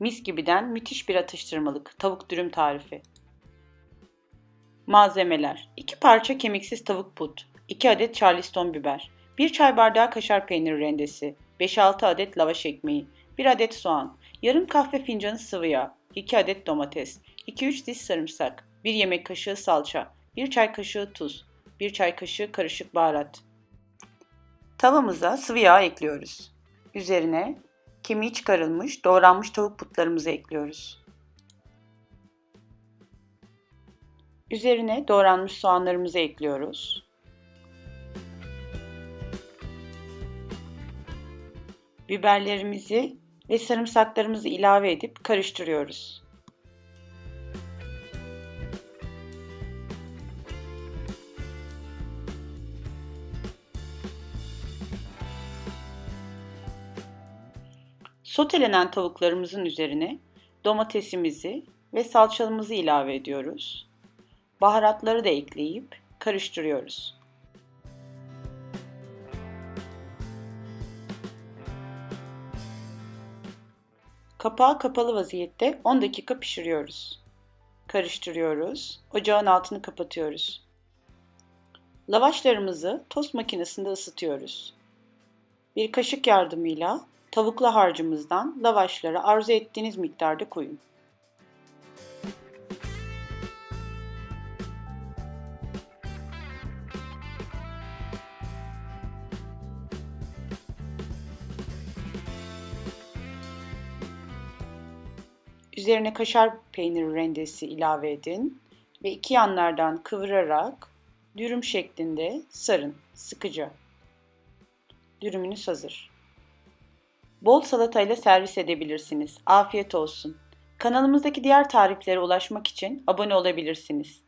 Mis gibiden müthiş bir atıştırmalık. Tavuk dürüm tarifi. Malzemeler 2 parça kemiksiz tavuk but, 2 adet charleston biber, 1 çay bardağı kaşar peyniri rendesi, 5-6 adet lavaş ekmeği, 1 adet soğan, yarım kahve fincanı sıvı yağ, 2 adet domates, 2-3 diş sarımsak, 1 yemek kaşığı salça, 1 çay kaşığı tuz, 1 çay kaşığı karışık baharat. Tavamıza sıvı yağ ekliyoruz. Üzerine kemiği çıkarılmış doğranmış tavuk butlarımızı ekliyoruz. Üzerine doğranmış soğanlarımızı ekliyoruz. Biberlerimizi ve sarımsaklarımızı ilave edip karıştırıyoruz. Sotelenen tavuklarımızın üzerine domatesimizi ve salçamızı ilave ediyoruz. Baharatları da ekleyip karıştırıyoruz. Kapağı kapalı vaziyette 10 dakika pişiriyoruz. Karıştırıyoruz. Ocağın altını kapatıyoruz. Lavaşlarımızı tost makinesinde ısıtıyoruz. Bir kaşık yardımıyla tavuklu harcımızdan lavaşları arzu ettiğiniz miktarda koyun. Üzerine kaşar peyniri rendesi ilave edin ve iki yanlardan kıvırarak dürüm şeklinde sarın sıkıca. Dürümünüz hazır. Bol salatayla servis edebilirsiniz. Afiyet olsun. Kanalımızdaki diğer tariflere ulaşmak için abone olabilirsiniz.